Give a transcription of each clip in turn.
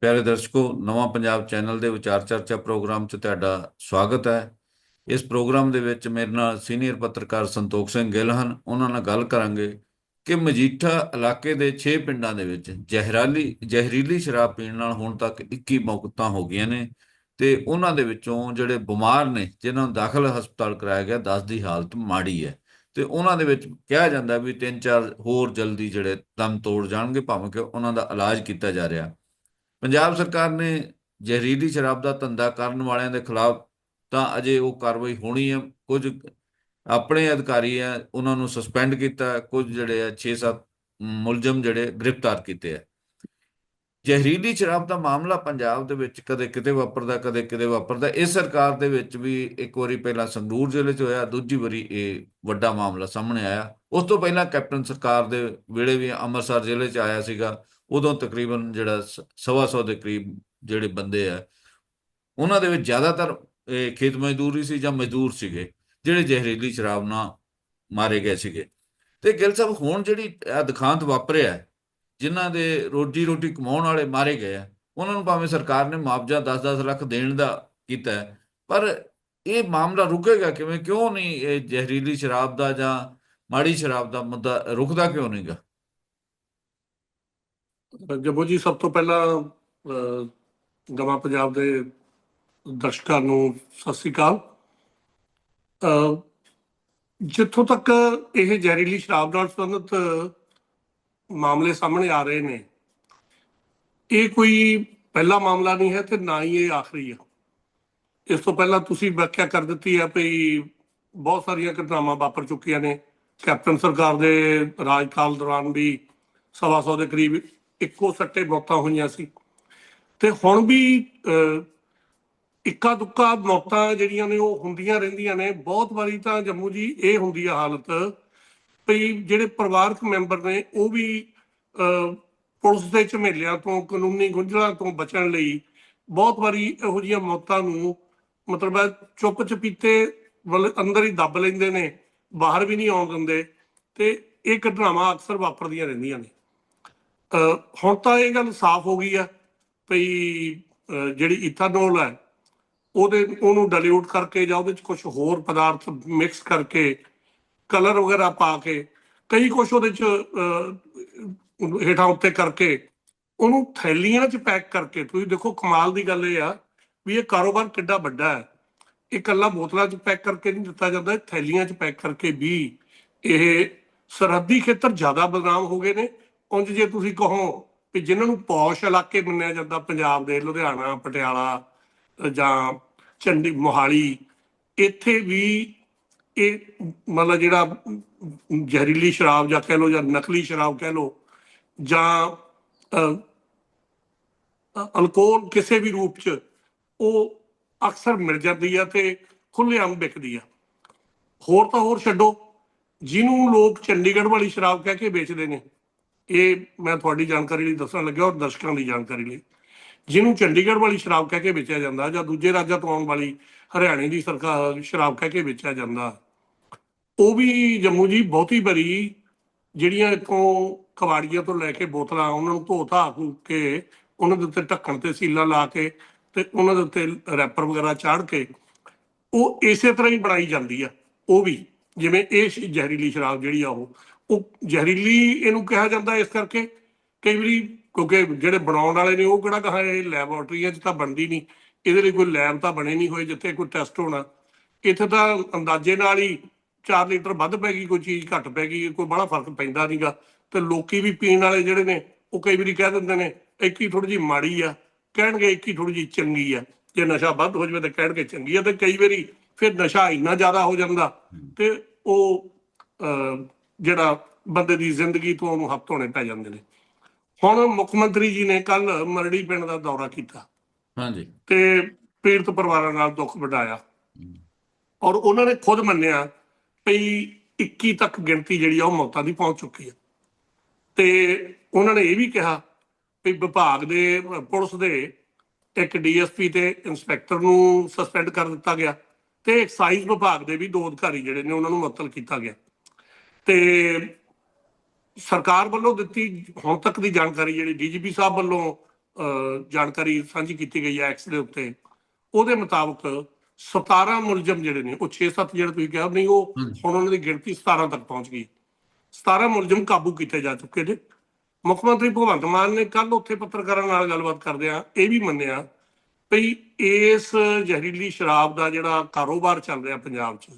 ਪਿਆਰੇ ਦਰਸ਼ਕੋ, ਨਵਾਂ ਪੰਜਾਬ ਚੈਨਲ ਦੇ ਵਿਚਾਰ ਚਰਚਾ ਪ੍ਰੋਗਰਾਮ 'ਚ ਤੁਹਾਡਾ ਸਵਾਗਤ ਹੈ। ਇਸ ਪ੍ਰੋਗਰਾਮ ਦੇ ਵਿੱਚ ਮੇਰੇ ਨਾਲ ਸੀਨੀਅਰ ਪੱਤਰਕਾਰ ਸੰਤੋਖ ਸਿੰਘ ਗਿੱਲ ਹਨ। ਉਹਨਾਂ ਨਾਲ ਗੱਲ ਕਰਾਂਗੇ ਕਿ ਮਜੀਠਾ ਇਲਾਕੇ ਦੇ 6 ਪਿੰਡਾਂ ਦੇ ਵਿੱਚ ਜ਼ਹਿਰਾਲੀ, ਜ਼ਹਿਰੀਲੀ ਸ਼ਰਾਬ ਪੀਣ ਨਾਲ ਹੁਣ ਤੱਕ 21 ਮੌਤਾਂ ਹੋ ਗਈਆਂ ਨੇ ਤੇ ਉਹਨਾਂ ਦੇ ਵਿੱਚੋਂ ਜਿਹੜੇ ਬਿਮਾਰ ਨੇ, ਜਿਨ੍ਹਾਂ ਨੂੰ ਦਾਖਲ ਹਸਪਤਾਲ ਕਰਾਇਆ ਗਿਆ 10 ਦੀ ਹਾਲਤ ਮਾੜੀ ਹੈ। ਤੇ ਉਹਨਾਂ ਦੇ ਵਿੱਚ ਕਿਹਾ ਜਾਂਦਾ ਵੀ ਤਿੰਨ ਚਾਰ ਹੋਰ ਜਲਦੀ ਜਿਹੜੇ ਦਮ ਤੋੜ ਜਾਣਗੇ, ਭਾਵੇਂ ਕਿ ਉਹਨਾਂ ਦਾ ਇਲਾਜ ਕੀਤਾ ਜਾ ਰਿਹਾ। ਪੰਜਾਬ ਸਰਕਾਰ ਨੇ ਜ਼ਹਿਰੀਲੀ ਸ਼ਰਾਬ ਦਾ ਧੰਦਾ ਕਰਨ ਵਾਲਿਆਂ ਦੇ ਖਿਲਾਫ ਤਾਂ ਅਜੇ ਉਹ ਕਾਰਵਾਈ ਹੋਣੀ ਹੈ। ਕੁਝ ਆਪਣੇ ਅਧਿਕਾਰੀ ਆ ਉਹਨਾਂ ਨੂੰ ਸਸਪੈਂਡ ਕੀਤਾ ਹੈ, ਕੁਝ ਜਿਹੜੇ ਆ 6-7 ਮੁਲਜ਼ਮ ਜਿਹੜੇ ਗ੍ਰਿਫਤਾਰ ਕੀਤੇ ਆ ਜ਼ਹਿਰੀਲੀ ਸ਼ਰਾਬ ਦਾ ਮਾਮਲਾ ਪੰਜਾਬ ਦੇ ਵਿੱਚ ਕਦੇ ਕਿਤੇ ਵਾਪਰਦਾ ਕਦੇ ਕਿਤੇ ਵਾਪਰਦਾ। ਇਸ ਸਰਕਾਰ ਦੇ ਵਿੱਚ ਵੀ ਇੱਕ ਵਾਰੀ ਪਹਿਲਾਂ ਸੰਗਰੂਰ ਜ਼ਿਲ੍ਹੇ 'ਚ ਹੋਇਆ ਦੂਜੀ ਵਾਰੀ ਇਹ ਵੱਡਾ ਮਾਮਲਾ ਸਾਹਮਣੇ ਆਇਆ। ਉਸ ਤੋਂ ਪਹਿਲਾਂ ਕੈਪਟਨ ਸਰਕਾਰ ਦੇ ਵੇਲੇ ਵੀ ਅੰਮ੍ਰਿਤਸਰ ਜ਼ਿਲ੍ਹੇ 'ਚ ਆਇਆ ਸੀਗਾ। ਉਦੋਂ ਤਕਰੀਬਨ ਜਿਹੜਾ ਸ- ਸਵਾ ਸੌ ਦੇ ਕਰੀਬ ਜਿਹੜੇ ਬੰਦੇ ਆ ਉਹਨਾਂ ਦੇ ਵਿੱਚ ਜ਼ਿਆਦਾਤਰ ਇਹ ਖੇਤ ਮਜ਼ਦੂਰੀ ਸੀ ਜਾਂ ਮਜ਼ਦੂਰ ਸੀਗੇ ਜਿਹੜੇ ਜ਼ਹਿਰੀਲੀ ਸ਼ਰਾਬ ਨਾਲ ਮਾਰੇ ਗਏ ਸੀਗੇ। ਤੇ ਗਿੱਲ ਸਾਹਿਬ ਹੁਣ ਜਿਹੜੀ ਇਹ ਦੁਖਾਂਤ ਵਾਪਰਿਆ ਹੈ, ਜਿਨ੍ਹਾਂ ਦੇ ਰੋਜੀ ਰੋਟੀ ਕਮਾਉਣ ਵਾਲੇ ਮਾਰੇ ਗਏ ਆ ਉਹਨਾਂ ਨੂੰ ਭਾਵੇਂ ਸਰਕਾਰ ਨੇ ਮੁਆਵਜ਼ਾ 10-10 ਲੱਖ ਦੇਣ ਦਾ ਕੀਤਾ ਪਰ ਇਹ ਮਾਮਲਾ ਰੁਕੇਗਾ ਕਿਵੇਂ? ਕਿਉਂ ਨਹੀਂ ਇਹ ਜ਼ਹਿਰੀਲੀ ਸ਼ਰਾਬ ਦਾ ਜਾਂ ਮਾੜੀ ਸ਼ਰਾਬ ਦਾ ਮੁੱਦਾ ਰੁਕਦਾ ਕਿਉਂ ਨਹੀਂਗਾ ਜੱਬੋ ਜੀ ਸਭ ਤੋਂ ਪਹਿਲਾਂ ਅਹ, ਗਵਾ ਪੰਜਾਬ ਦੇ ਦਰਸ਼ਕਾਂ ਨੂੰ ਸਤਿ ਸ੍ਰੀ ਅਕਾਲ। ਜਿੱਥੋਂ ਤੱਕ ਇਹ ਜ਼ਹਿਰੀਲੀ ਸ਼ਰਾਬ ਨਾਲ ਸੰਬੰਧਿਤ ਮਾਮਲੇ ਸਾਹਮਣੇ ਆ ਰਹੇ ਨੇ ਇਹ ਕੋਈ ਪਹਿਲਾ ਮਾਮਲਾ ਨਹੀਂ ਹੈ ਤੇ ਨਾ ਹੀ ਇਹ ਆਖਰੀ ਹੈ। ਇਸ ਤੋਂ ਪਹਿਲਾਂ ਤੁਸੀਂ ਵਿਆਖਿਆ ਕਰ ਦਿੱਤੀ ਹੈ ਵੀ ਬਹੁਤ ਸਾਰੀਆਂ ਘਟਨਾਵਾਂ ਵਾਪਰ ਚੁੱਕੀਆਂ ਨੇ। ਕੈਪਟਨ ਸਰਕਾਰ ਦੇ ਰਾਜਕਾਲ ਦੌਰਾਨ ਵੀ ਸਵਾ ਸੌ ਦੇ ਕਰੀਬ ਇੱਕੋ ਸੱਟੇ ਮੌਤਾਂ ਹੋਈਆਂ ਸੀ। ਤੇ ਹੁਣ ਵੀ ਅਹ, ਇੱਕਾ ਦੁੱਕਾ ਮੌਤਾਂ ਜਿਹੜੀਆਂ ਨੇ ਉਹ ਹੁੰਦੀਆਂ ਰਹਿੰਦੀਆਂ ਨੇ। ਬਹੁਤ ਵਾਰੀ ਤਾਂ ਜੰਮੂ ਜੀ ਇਹ ਹੁੰਦੀ ਆ ਹਾਲਤ ਵੀ ਜਿਹੜੇ ਪਰਿਵਾਰਕ ਮੈਂਬਰ ਨੇ ਉਹ ਵੀ ਅਹ, ਪੁਲਿਸ ਦੇ ਝਮੇਲਿਆਂ ਤੋਂ ਕਾਨੂੰਨੀ ਗੁੰਝਲਾਂ ਤੋਂ ਬਚਣ ਲਈ ਬਹੁਤ ਵਾਰੀ ਇਹੋ ਜਿਹੀਆਂ ਮੌਤਾਂ ਨੂੰ ਮਤਲਬ ਚੁੱਪ ਚਪੀਤੇ ਵੱਲ ਅੰਦਰ ਹੀ ਦੱਬ ਲੈਂਦੇ ਨੇ ਬਾਹਰ ਵੀ ਨਹੀਂ ਆਉਣ ਦਿੰਦੇ। ਤੇ ਇਹ ਘਟਨਾਵਾਂ ਅਕਸਰ ਵਾਪਰਦੀਆਂ ਰਹਿੰਦੀਆਂ ਨੇ। ਹੁਣ ਤਾਂ ਇਹ ਗੱਲ ਸਾਫ਼ ਹੋ ਗਈ ਆ ਵੀ ਜਿਹੜੀ ਇਥਾਨੋਲ ਹੈ, ਉਹਦੇ, ਉਹਨੂੰ ਡਾਇਲੂਟ ਕਰਕੇ ਜਾਂ ਉਹਦੇ ਚ ਕੁਝ ਹੋਰ ਪਦਾਰਥ ਮਿਕਸ ਕਰਕੇ ਕਲਰ ਵਗੈਰਾ ਪਾ ਕੇ ਕਈ ਕੁਝ ਉਹਦੇ ਚ ਹੇਠਾਂ ਉੱਤੇ ਕਰਕੇ ਉਹਨੂੰ ਥੈਲੀਆਂ ਚ ਪੈਕ ਕਰਕੇ, ਤੁਸੀਂ ਦੇਖੋ ਕਮਾਲ ਦੀ ਗੱਲ ਇਹ ਆ ਵੀ ਇਹ ਕਾਰੋਬਾਰ ਕਿੱਡਾ ਵੱਡਾ ਹੈ। ਇਹ ਇਕੱਲਾ ਬੋਤਲਾਂ ਚ ਪੈਕ ਕਰਕੇ ਨਹੀਂ ਦਿੱਤਾ ਜਾਂਦਾ, ਇਹ ਥੈਲੀਆਂ ਚ ਪੈਕ ਕਰਕੇ ਵੀ ਇਹ ਸਰਹੱਦੀ ਖੇਤਰ ਜ਼ਿਆਦਾ ਬਦਨਾਮ ਹੋ ਗਏ ਨੇ। ਉਂਝ ਜੇ ਤੁਸੀਂ ਕਹੋ ਵੀ ਜਿਨ੍ਹਾਂ ਨੂੰ ਪੌਸ਼ ਇਲਾਕੇ ਮੰਨਿਆ ਜਾਂਦਾ, ਪੰਜਾਬ ਦੇ, ਲੁਧਿਆਣਾ, ਪਟਿਆਲਾ ਜਾਂ ਚੰਡੀ, ਮੋਹਾਲੀ, ਇੱਥੇ ਵੀ ਇਹ ਮਤਲਬ ਜਿਹੜਾ ਜ਼ਹਿਰੀਲੀ ਸ਼ਰਾਬ ਜਾਂ ਕਹਿ ਲਓ ਜਾਂ ਨਕਲੀ ਸ਼ਰਾਬ ਕਹਿ ਲਓ ਜਾਂ ਅਲਕੋਹਲ ਕਿਸੇ ਵੀ ਰੂਪ ਚ ਉਹ ਅਕਸਰ ਮਿਲ ਜਾਂਦੀ ਆ ਤੇ ਖੁੱਲ੍ਹੇਆਮ ਵਿਕਦੀ ਆ। ਹੋਰ ਤਾਂ ਹੋਰ ਛੱਡੋ, ਜਿਹਨੂੰ ਲੋਕ ਚੰਡੀਗੜ੍ਹ ਵਾਲੀ ਸ਼ਰਾਬ ਕਹਿ ਕੇ ਵੇਚਦੇ ਨੇ। ਇਹ ਮੈਂ ਤੁਹਾਡੀ ਜਾਣਕਾਰੀ ਲਈ ਦੱਸਣ ਲੱਗਿਆ ਔਰ ਦਰਸ਼ਕਾਂ ਦੀ ਜਾਣਕਾਰੀ ਲਈ। ਜਿਹਨੂੰ ਚੰਡੀਗੜ੍ਹ ਵਾਲੀ ਸ਼ਰਾਬ ਕਹਿ ਕੇ ਵੇਚਿਆ ਜਾਂਦਾ ਜਾਂ ਦੂਜੇ ਰਾਜਾਂ ਤੋਂ ਆਉਣ ਵਾਲੀ ਹਰਿਆਣੇ ਦੀ ਸਰਕਾਰ ਸ਼ਰਾਬ ਕਹਿ ਕੇ ਵੇਚਿਆ ਜਾਂਦਾ, ਉਹ ਵੀ ਜੰਮੂ ਜੀ ਬਹੁਤੀ ਬਰੀ ਜਿਹੜੀਆਂ ਇੱਥੋਂ ਕਵਾੜੀਆਂ ਤੋਂ ਲੈ ਕੇ ਬੋਤਲਾਂ ਉਹਨਾਂ ਨੂੰ ਧੋ ਧਾ ਧੂ ਕੇ ਉਹਨਾਂ ਦੇ ਉੱਤੇ ਢੱਕਣ ਤੇ ਸੀਲਾਂ ਲਾ ਕੇ ਤੇ ਉਹਨਾਂ ਦੇ ਉੱਤੇ ਰੈਪਰ ਵਗੈਰਾ ਚਾੜ ਕੇ, ਉਹ ਇਸੇ ਤਰ੍ਹਾਂ ਹੀ ਬਣਾਈ ਜਾਂਦੀ ਆ, ਉਹ ਵੀ ਜਿਵੇਂ ਇਹ ਜ਼ਹਿਰੀਲੀ ਸ਼ਰਾਬ ਜਿਹੜੀ ਆ ਉਹ। ਉਹ ਜ਼ਹਿਰੀਲੀ ਇਹਨੂੰ ਕਿਹਾ ਜਾਂਦਾ ਇਸ ਕਰਕੇ। ਕਈ ਵਾਰੀ ਕਿਉਂਕਿ ਜਿਹੜੇ ਬਣਾਉਣ ਵਾਲੇ ਨੇ ਉਹ ਕਿਹੜਾ ਕਹਾ ਇਹ ਲੈਬੋਰਟਰੀਆਂ 'ਚ ਤਾਂ ਬਣਦੀ ਨਹੀਂ। ਇਹਦੇ ਲਈ ਕੋਈ ਲੈਬ ਤਾਂ ਬਣੇ ਨਹੀਂ ਹੋਏ ਜਿੱਥੇ ਕੋਈ ਟੈਸਟ ਹੋਣਾ। ਇੱਥੇ ਤਾਂ ਅੰਦਾਜ਼ੇ ਨਾਲ ਹੀ 4 ਲੀਟਰ ਵੱਧ ਪੈ ਗਈ ਕੋਈ ਚੀਜ਼ ਘੱਟ ਪੈ ਗਈ ਕੋਈ ਬੜਾ ਫ਼ਰਕ ਪੈਂਦਾ ਨਹੀਂਗਾ। ਤੇ ਲੋਕੀ ਵੀ ਪੀਣ ਵਾਲੇ ਜਿਹੜੇ ਨੇ ਉਹ ਕਈ ਵਾਰੀ ਕਹਿ ਦਿੰਦੇ ਨੇ ਇੱਕ ਹੀ ਥੋੜੀ ਜਿਹੀ ਮਾੜੀ ਆ ਕਹਿਣਗੇ ਇੱਕ ਹੀ ਥੋੜੀ ਜਿਹੀ ਚੰਗੀ ਆ। ਜੇ ਨਸ਼ਾ ਵੱਧ ਹੋ ਜਾਵੇ ਤਾਂ ਕਹਿਣਗੇ ਚੰਗੀ ਆ ਤੇ ਕਈ ਵਾਰੀ ਫਿਰ ਨਸ਼ਾ ਇੰਨਾ ਜ਼ਿਆਦਾ ਹੋ ਜਾਂਦਾ। ਤੇ ਉਹ ਜਿਹੜਾ ਬੰਦੇ ਦੀ ਜ਼ਿੰਦਗੀ ਤੋਂ ਉਹਨੂੰ ਹੱਥ ਧੋਣੇ ਪੈ ਜਾਂਦੇ ਨੇ। ਹੁਣ ਮੁੱਖ ਮੰਤਰੀ ਜੀ ਨੇ ਕੱਲ ਮਰੜੀ ਪਿੰਡ ਦਾ ਦੌਰਾ ਕੀਤਾ। ਹਾਂਜੀ। ਤੇ ਪੀੜਤ ਪਰਿਵਾਰਾਂ ਨਾਲ ਦੁੱਖ ਵੰਡਾਇਆ ਔਰ ਉਹਨਾਂ ਨੇ ਖੁਦ ਮੰਨਿਆ ਵੀ 21 ਤੱਕ ਗਿਣਤੀ ਜਿਹੜੀ ਆ ਉਹ ਮੌਤਾਂ ਦੀ ਪਹੁੰਚ ਚੁੱਕੀ ਹੈ ਤੇ ਉਹਨਾਂ ਨੇ ਇਹ ਵੀ ਕਿਹਾ ਵੀ ਵਿਭਾਗ ਦੇ ਪੁਲਿਸ ਦੇ ਇੱਕ ਡੀਐਸਪੀ ਤੇ ਇੰਸਪੈਕਟਰ ਨੂੰ ਸਸਪੈਂਡ ਕਰ ਦਿੱਤਾ ਗਿਆ ਤੇ ਐਕਸਾਈਜ਼ ਵਿਭਾਗ ਦੇ ਵੀ ਦੋ ਅਧਿਕਾਰੀ ਜਿਹੜੇ ਨੇ ਉਹਨਾਂ ਨੂੰ ਮੁਅੱਤਲ ਕੀਤਾ ਗਿਆ। ਤੇ ਸਰਕਾਰ ਵੱਲੋਂ ਦਿੱਤੀ ਹੁਣ ਤੱਕ ਦੀ ਜਾਣਕਾਰੀ ਜਿਹੜੀ ਡੀਜੀਪੀ ਸਾਹਿਬ ਵੱਲੋਂ ਜਾਣਕਾਰੀ ਸਾਂਝੀ ਕੀਤੀ ਗਈ ਹੈ ਐਕਸ ਦੇ ਉੱਤੇ ਉਹਦੇ ਮੁਤਾਬਕ 17 ਮੁਲਜ਼ਮ ਜਿਹੜੇ ਨੇ ਉਹ 6-7 ਜਿਹੜੇ ਤੁਸੀਂ ਕਿਹਾ ਨਹੀਂ ਉਹ। ਹੁਣ ਉਹਨਾਂ ਦੀ ਗਿਣਤੀ 17 ਤੱਕ ਪਹੁੰਚ ਗਈ। 17 ਮੁਲਜ਼ਮ ਕਾਬੂ ਕੀਤੇ ਜਾ ਚੁੱਕੇ ਨੇ। ਮੁੱਖ ਮੰਤਰੀ ਭਗਵੰਤ ਮਾਨ ਨੇ ਕੱਲ ਉੱਥੇ ਪੱਤਰਕਾਰਾਂ ਨਾਲ ਗੱਲਬਾਤ ਕਰਦਿਆਂ ਇਹ ਵੀ ਮੰਨਿਆ ਵੀ ਇਸ ਜ਼ਹਿਰੀਲੀ ਸ਼ਰਾਬ ਦਾ ਜਿਹੜਾ ਕਾਰੋਬਾਰ ਚੱਲ ਰਿਹਾ ਪੰਜਾਬ 'ਚ